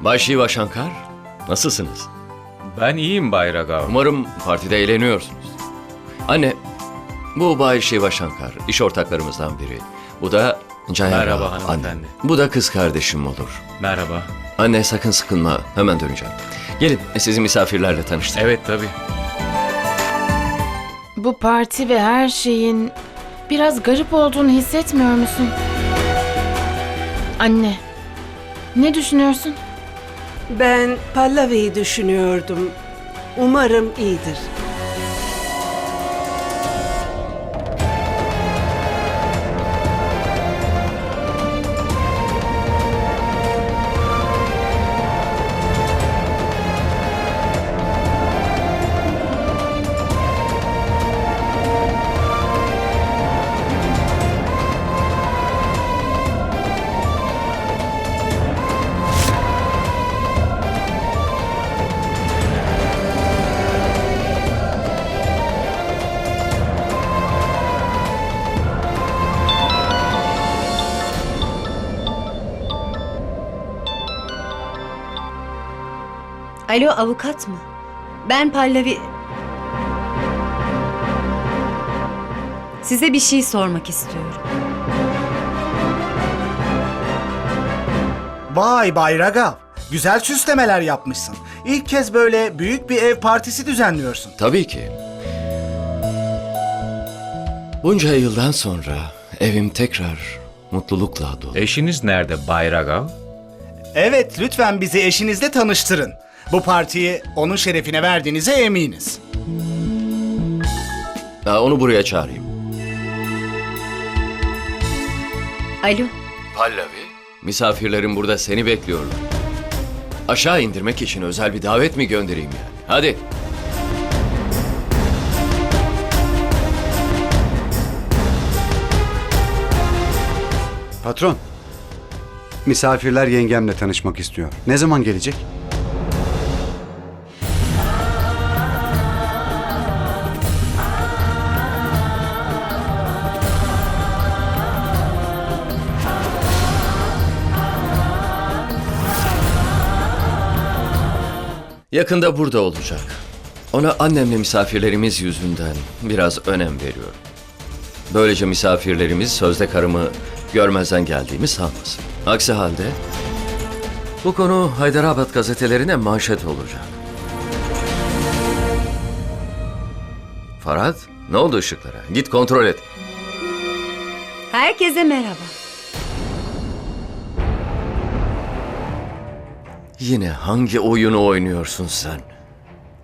Bay Shiva Shankar, nasılsınız? Ben iyiyim Bay Ragav. Umarım partide eğleniyorsunuz. Anne, bu Bay Shiva Shankar, iş ortaklarımızdan biri. Bu da Jaya Merhaba Rao, hanımefendi. anne. Bu da kız kardeşim olur. Merhaba. Anne sakın sıkılma, hemen döneceğim. Gelin, sizi misafirlerle tanıştırayım. Evet tabii. Bu parti ve her şeyin biraz garip olduğunu hissetmiyor musun? Anne, ne düşünüyorsun? Ben Pallavi'yi düşünüyordum. Umarım iyidir. Alo avukat mı? Ben Pallavi... Size bir şey sormak istiyorum. Vay Bayragav. Güzel süslemeler yapmışsın. İlk kez böyle büyük bir ev partisi düzenliyorsun. Tabii ki. Bunca yıldan sonra evim tekrar mutlulukla dolu. Eşiniz nerede Bay Ragav? Evet, lütfen bizi eşinizle tanıştırın. Bu partiyi onun şerefine verdiğinize eminiz. Ha, onu buraya çağırayım. Alo. Pallavi, misafirlerim burada seni bekliyorlar. Aşağı indirmek için özel bir davet mi göndereyim yani? Hadi. Patron, misafirler yengemle tanışmak istiyor. Ne zaman gelecek? Yakında burada olacak. Ona annemle misafirlerimiz yüzünden biraz önem veriyorum. Böylece misafirlerimiz sözde karımı görmezden geldiğimi sanmasın. Aksi halde bu konu Hyderabad gazetelerine manşet olacak. Farhat, ne oldu ışıklara? Git kontrol et. Herkese merhaba. Yine hangi oyunu oynuyorsun sen?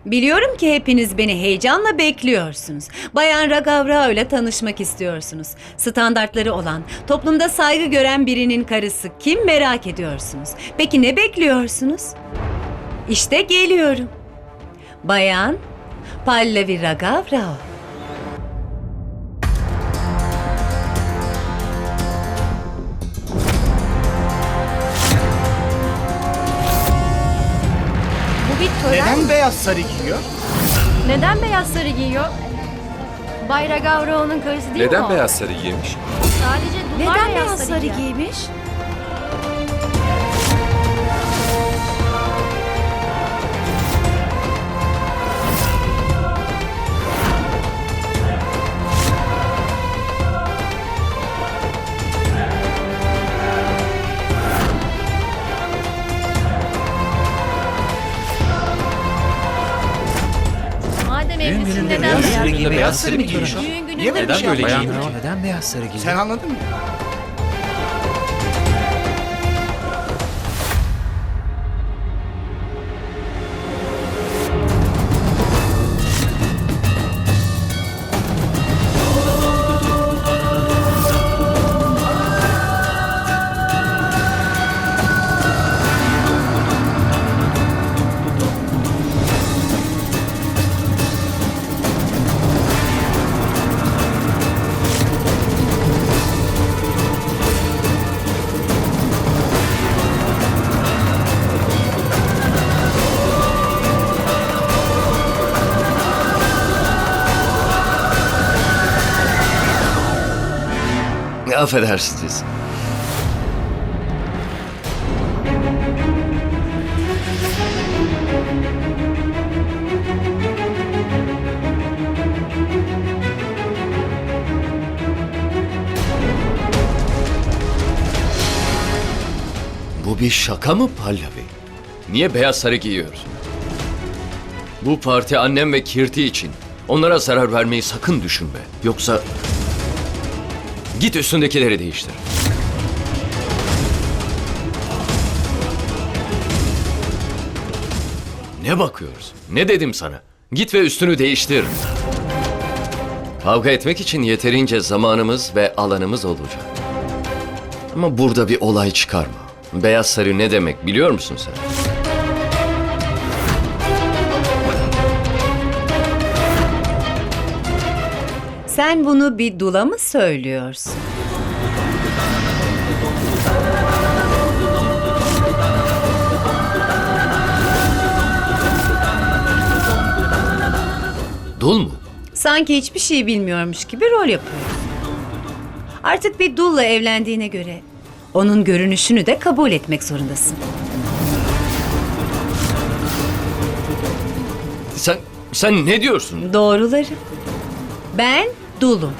Biliyorum ki hepiniz beni heyecanla bekliyorsunuz. Bayan Ragav Rao ile tanışmak istiyorsunuz. Standartları olan, toplumda saygı gören birinin karısı kim merak ediyorsunuz? Peki ne bekliyorsunuz? İşte geliyorum. Bayan Pallavi Ragav bir tören. Neden beyaz sarı giyiyor? Neden beyaz sarı giyiyor? Bayra Gavroğlu'nun karısı değil mi Neden o? beyaz sarı giymiş? Sadece Duvar Neden beyaz, beyaz sarı giymiş? Neden beyaz Gününde beyaz sarı mı Niye böyle bir bir şey Bayan yapıyorsun? Neden beyaz sarı giymiş? Sen anladın mı? affedersiniz. Bu bir şaka mı Palla Niye beyaz sarı giyiyoruz? Bu parti annem ve Kirti için. Onlara zarar vermeyi sakın düşünme. Yoksa... Git üstündekileri değiştir. Ne bakıyorsun? Ne dedim sana? Git ve üstünü değiştir. Kavga etmek için yeterince zamanımız ve alanımız olacak. Ama burada bir olay çıkarma. Beyaz sarı ne demek biliyor musun sen? Sen bunu bir dula mı söylüyorsun? Dul mu? Sanki hiçbir şey bilmiyormuş gibi rol yapıyor. Artık bir dulla evlendiğine göre onun görünüşünü de kabul etmek zorundasın. Sen sen ne diyorsun? Doğruları. Ben dulum.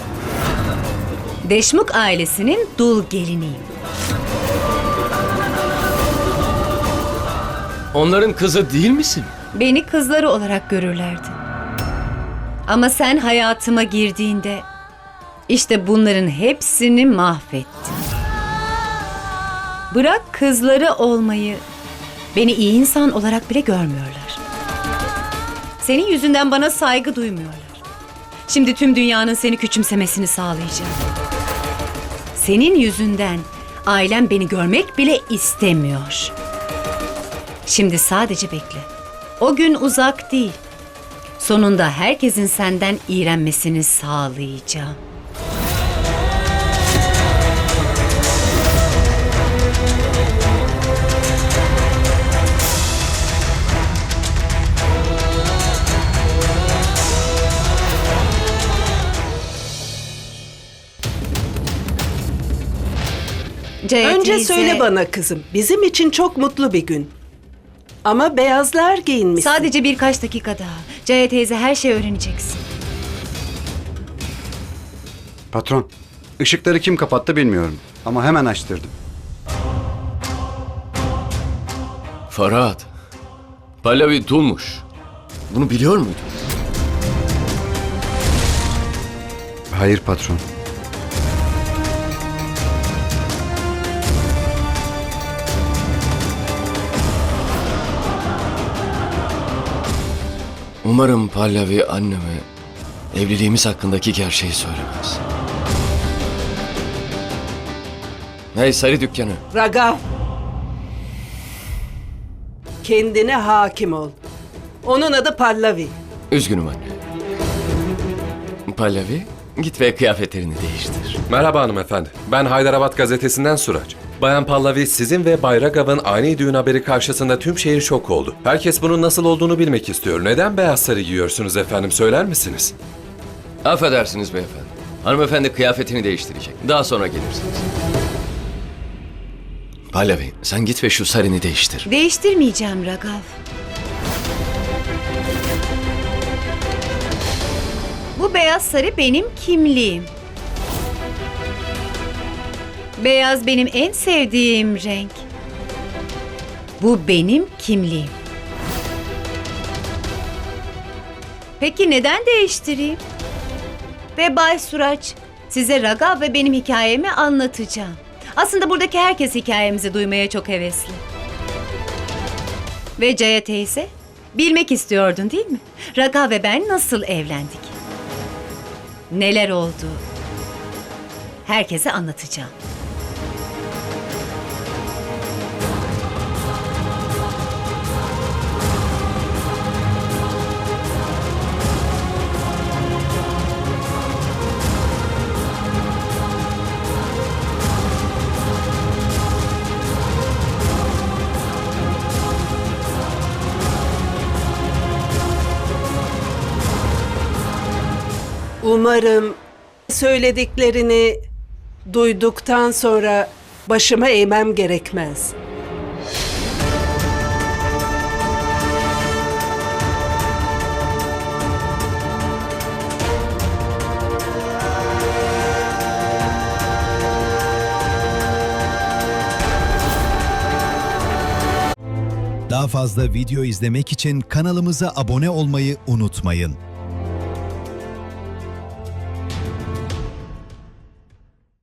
Deşmuk ailesinin dul geliniyim. Onların kızı değil misin? Beni kızları olarak görürlerdi. Ama sen hayatıma girdiğinde işte bunların hepsini mahvettin. Bırak kızları olmayı beni iyi insan olarak bile görmüyorlar. Senin yüzünden bana saygı duymuyorlar. Şimdi tüm dünyanın seni küçümsemesini sağlayacağım. Senin yüzünden ailem beni görmek bile istemiyor. Şimdi sadece bekle. O gün uzak değil. Sonunda herkesin senden iğrenmesini sağlayacağım. Caya Önce teyze, söyle bana kızım. Bizim için çok mutlu bir gün. Ama beyazlar giyinmişsin. Sadece birkaç dakika daha. Caya teyze her şeyi öğreneceksin. Patron, ışıkları kim kapattı bilmiyorum. Ama hemen açtırdım. Farhat. Pallavi dulmuş. Bunu biliyor muydun? Hayır patron. Umarım Pallavi anneme evliliğimiz hakkındaki gerçeği söylemez. Hey sarı dükkanı. Ragav. Kendine hakim ol. Onun adı Pallavi. Üzgünüm anne. Pallavi git ve kıyafetlerini değiştir. Merhaba hanımefendi. Ben Haydarabad gazetesinden Suraç. Bayan Pallavi sizin ve Bayragav'ın ani düğün haberi karşısında tüm şehir şok oldu. Herkes bunun nasıl olduğunu bilmek istiyor. Neden beyaz sarı giyiyorsunuz efendim söyler misiniz? Affedersiniz beyefendi. Hanımefendi kıyafetini değiştirecek. Daha sonra gelirsiniz. Pallavi sen git ve şu sarını değiştir. Değiştirmeyeceğim Ragav. Bu beyaz sarı benim kimliğim. Beyaz benim en sevdiğim renk. Bu benim kimliğim. Peki neden değiştireyim? Ve Bay Suraç, size Ragav ve benim hikayemi anlatacağım. Aslında buradaki herkes hikayemizi duymaya çok hevesli. Ve Caya teyze, bilmek istiyordun değil mi? Raga ve ben nasıl evlendik? Neler oldu? Herkese anlatacağım. Umarım söylediklerini duyduktan sonra başıma eğmem gerekmez. Daha fazla video izlemek için kanalımıza abone olmayı unutmayın.